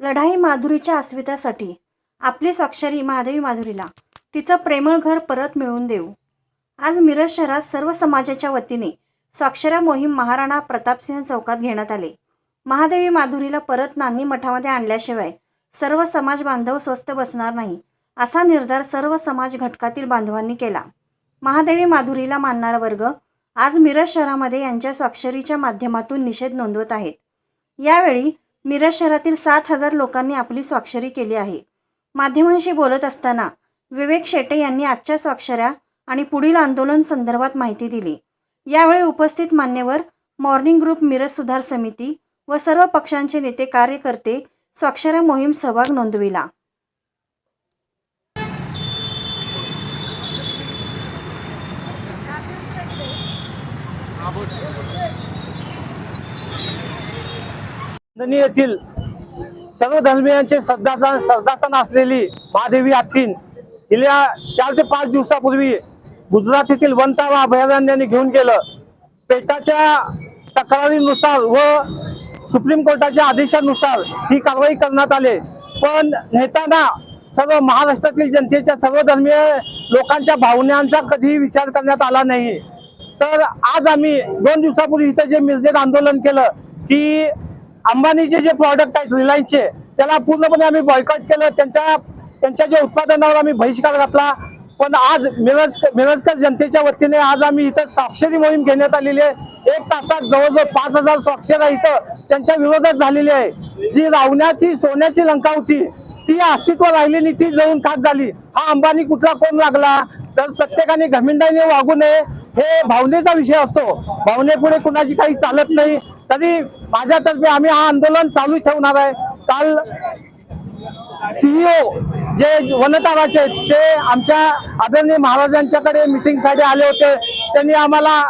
लढाई माधुरीच्या अस्मितासाठी. आपली स्वाक्षरी महादेवी माधुरीला. तिचं प्रेमळ घर परत मिळवून देऊ. आज मिरज शहरात सर्व समाजाच्या वतीने स्वाक्षऱ्या मोहीम महाराणा प्रतापसिंह चौकात घेण्यात आले. महादेवी माधुरीला परत नांदी मठामध्ये आणल्याशिवाय सर्व समाज बांधव स्वस्त बसणार नाही असा निर्धार सर्व समाज घटकातील बांधवांनी केला. महादेवी माधुरीला मानणारा वर्ग आज मिरज शहरामध्ये यांच्या स्वाक्षरीच्या माध्यमातून निषेध नोंदवत आहेत. यावेळी मिरज शहरातील सात हजार लोकांनी आपली स्वाक्षरी केली आहे. माध्यमांशी बोलत असताना विवेक शेटे यांनी आजच्या स्वाक्षऱ्या आणि पुढील आंदोलन संदर्भात माहिती दिली. यावेळी उपस्थित मान्यवर मॉर्निंग ग्रुप मिरज सुधार समिती व सर्व पक्षांचे नेते कार्यकर्ते स्वाक्षऱ्या मोहीम सहभाग नोंदविला. नंदनी येथील सर्व धर्मियांचे श्रद्धासन श्रद्धासन असलेली महादेवी आत्तीन गेल्या चार ते पाच दिवसापूर्वी गुजरात येथील वनतावा अभयारण्याने घेऊन गेलं. पेटाच्या तक्रारीनुसार व सुप्रीम कोर्टाच्या आदेशानुसार ही कारवाई करण्यात आली. पण नेताना सर्व महाराष्ट्रातील जनतेच्या सर्व धर्मीय लोकांच्या भावनांचा कधीही विचार करण्यात आला नाही. तर आज आम्ही दोन दिवसापूर्वी इथं जे मिरजेत आंदोलन केलं की अंबानीचे जे प्रॉडक्ट आहेत रिलायन्सचे त्याला पूर्णपणे आम्ही बॉयकॉट केलं. त्यांच्या त्यांच्या जे उत्पादनावर आम्ही बहिष्कार घातला. पण आज मिरज मिरजकर जनतेच्या वतीने आज आम्ही इथं स्वाक्षरी मोहीम घेण्यात आलेली आहे. एक तासात जवळजवळ पाच हजार स्वाक्षऱ्या इथं त्यांच्या विरोधात झालेली आहे. जी रावण्याची सोन्याची लंका होती ती अस्तित्व राहिली नाही ती जळून खात झाली. हा अंबानी कुठला कोण लागला? तर प्रत्येकाने घमिंडाने वागू नये. हे भावनेचा विषय असतो. भावनेपुढे कुणाची काही चालत नाही. तरी माझ्यातर्फे आम्ही हा आंदोलन चालू ठेवणार आहे. काल सीईओ जे वनताराचे आहेत ते आमच्या आदरणीय महाराजांच्याकडे मीटिंगसाठी आले होते. त्यांनी आम्हाला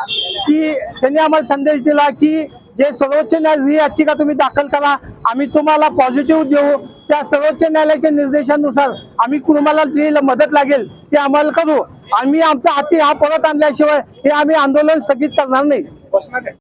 की त्यांनी आम्हाला संदेश दिला की जे सर्वोच्च न्यायालय ही याचिका तुम्ही दाखल करा? आम्ही तुम्हाला पॉझिटिव्ह देऊ. त्या सर्वोच्च न्यायालयाच्या निर्देशानुसार आम्ही कुटुंबाला जी मदत लागेल ती आम्हाला करू. आम्ही आमचा हाती हा परत आणल्याशिवाय हे आम्ही आंदोलन स्थगित करणार नाही.